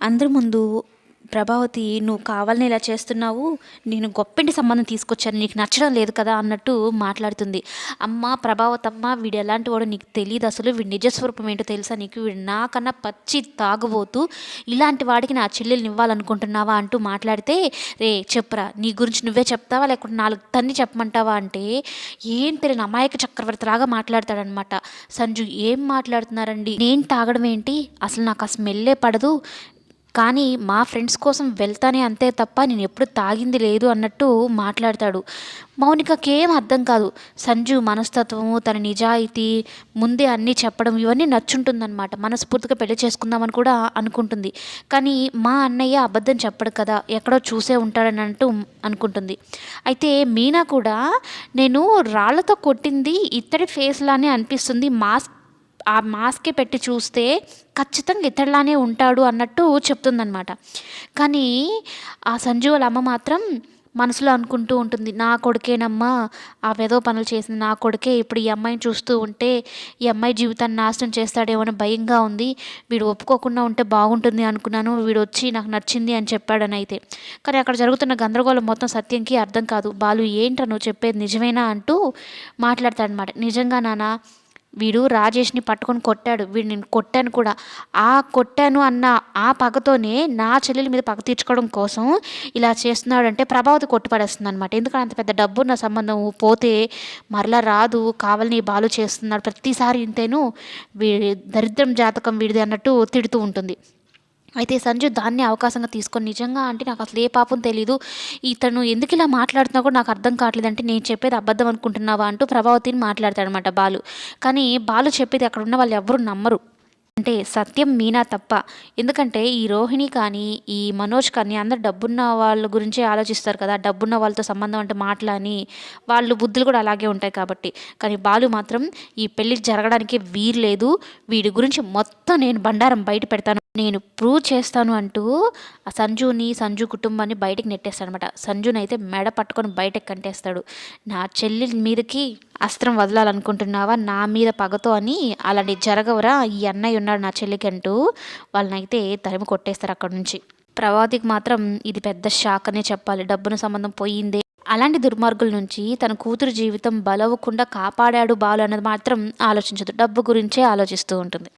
అందరి ముందు ప్రభావతి నువ్వు కావాలని ఇలా చేస్తున్నావు నేను గొప్పింటి సంబంధం తీసుకొచ్చాను నీకు నచ్చడం లేదు కదా అన్నట్టు మాట్లాడుతుంది. అమ్మ ప్రభావతమ్మ వీడు ఎలాంటి వాడు నీకు తెలియదు అసలు వీడి నిజస్వరూపం ఏంటో తెలుసా నీకు? వీడు నాకన్నా పచ్చి తాగుబోతూ ఇలాంటి వాడికి నా చెల్లెల్ని ఇవ్వాలనుకుంటున్నావా అంటూ మాట్లాడితే రే చెప్పురా నీ గురించి నువ్వే చెప్తావా? లేకుంటే నాలుగు తన్ని చెప్పమంటావా? అంటే ఏం తెలియని అమాయక చక్రవర్తిలాగా మాట్లాడతాడనమాట సంజు ఏం మాట్లాడుతున్నారండి? నేను తాగడం ఏంటి? అసలు నాకు ఆ స్మెల్లే పడదు. కానీ మా ఫ్రెండ్స్ కోసం వెళ్తానే అంతే తప్ప నేను ఎప్పుడు తాగింది లేదు అన్నట్టు మాట్లాడతాడు. మౌనికకేం అర్థం కాదు. సంజు మనస్తత్వము తన నిజాయితీ ముందే అన్నీ చెప్పడం ఇవన్నీ నచ్చుంటుందన్నమాట. మనస్ఫూర్తిగా పెళ్ళి చేసుకుందామని కూడా అనుకుంటుంది. కానీ మా అన్నయ్య అబద్ధం చెప్పడు కదా ఎక్కడో చూసే ఉంటాడని అంటూ అనుకుంటుంది. అయితే మీనా కూడా నేను రాళ్ళతో కొట్టింది ఇత్తడి ఫేస్లానే అనిపిస్తుంది మాస్క్ ఆ మాస్కే పెట్టి చూస్తే ఖచ్చితంగా ఇతడిలానే ఉంటాడు అన్నట్టు చెప్తుందనమాట కానీ ఆ సంజు వాళ్ళ అమ్మ మాత్రం మనసులో అనుకుంటూ ఉంటుంది నా కొడుకేనమ్మా ఆ వెధవ పనులు చేసింది నా కొడుకే ఇప్పుడు ఈ అమ్మాయిని చూస్తూ ఉంటే ఈ అమ్మాయి జీవితాన్ని నాశనం చేస్తాడేమో అని భయంగా ఉంది వీడు ఒప్పుకోకుండా ఉంటే బాగుంటుంది అనుకున్నాను వీడు వచ్చి నాకు నచ్చింది అని చెప్పాడని అయితే. కానీ అక్కడ జరుగుతున్న గందరగోళం మొత్తం సత్యంకి అర్థం కాదు బాలు ఏంటో నువ్వు చెప్పేది నిజమేనా అంటూ మాట్లాడతాడనమాట నిజంగా నానా వీడు రాజేష్ని పట్టుకొని కొట్టాడు. వీడు నేను కొట్టాను కూడా. ఆ కొట్టాను అన్న ఆ పగతోనే నా చెల్లెల మీద పగ తీర్చుకోవడం కోసం ఇలా చేస్తున్నాడు అంటే ప్రభావతి కొట్టుపడేస్తుంది అనమాట ఎందుకంటే అంత పెద్ద డబ్బున్న సంబంధం పోతే మరలా రాదు కావాలని బాలు చేస్తున్నాడు ప్రతిసారి ఇంతేను. వీడి దరిద్రం జాతకం వీడిది అన్నట్టు తిడుతూ ఉంటుంది. అయితే సంజు దాన్ని అవకాశంగా తీసుకొని నిజంగా అంటే నాకు అసలు ఏ పాపం తెలీదు. ఇతను ఎందుకు ఇలా మాట్లాడుతున్నా కూడా నాకు అర్థం కావట్లేదు. అంటే నేను చెప్పేది అబద్ధం అనుకుంటున్నావా అంటూ ప్రభావతిని మాట్లాడతాడనమాట బాలు. కానీ బాలు చెప్పేది అక్కడ ఉన్న వాళ్ళు ఎవరు నమ్మరు. అంటే సత్యం మీనా తప్ప. ఎందుకంటే ఈ రోహిణి కానీ ఈ మనోజ్ కానీ అందరు డబ్బున్న వాళ్ళ గురించే ఆలోచిస్తారు కదా. డబ్బున్న వాళ్ళతో సంబంధం అంటే మాటలని వాళ్ళు బుద్ధులు కూడా అలాగే ఉంటాయి కాబట్టి. కానీ బాలు మాత్రం ఈ పెళ్ళి జరగడానికి వీరు లేదు వీడి గురించి మొత్తం నేను బండారం బయట పెడతాను. నేను ప్రూవ్ చేస్తాను అంటూ ఆ సంజుని సంజు కుటుంబాన్ని బయటకు నెట్టేస్తాడు అనమాట సంజుని అయితే మెడ పట్టుకొని బయటకు కంటేస్తాడు. నా చెల్లి మీదకి అస్త్రం వదలాలనుకుంటున్నావా? నా మీద పగతో అని అలాంటి జరగవరా ఈ అన్నయ్య ఉన్నాడు నా చెల్లికి అంటూ వాళ్ళనైతే తరిమి కొట్టేస్తారు అక్కడ నుంచి. ప్రవాదికి మాత్రం ఇది పెద్ద షాక్ అనే చెప్పాలి. డబ్బును సంబంధం పోయిందే. అలాంటి దుర్మార్గుల నుంచి తన కూతురు జీవితం బలవకుండా కాపాడాడు బాలు అన్నది మాత్రం ఆలోచించదు డబ్బు గురించే ఆలోచిస్తూ ఉంటుంది.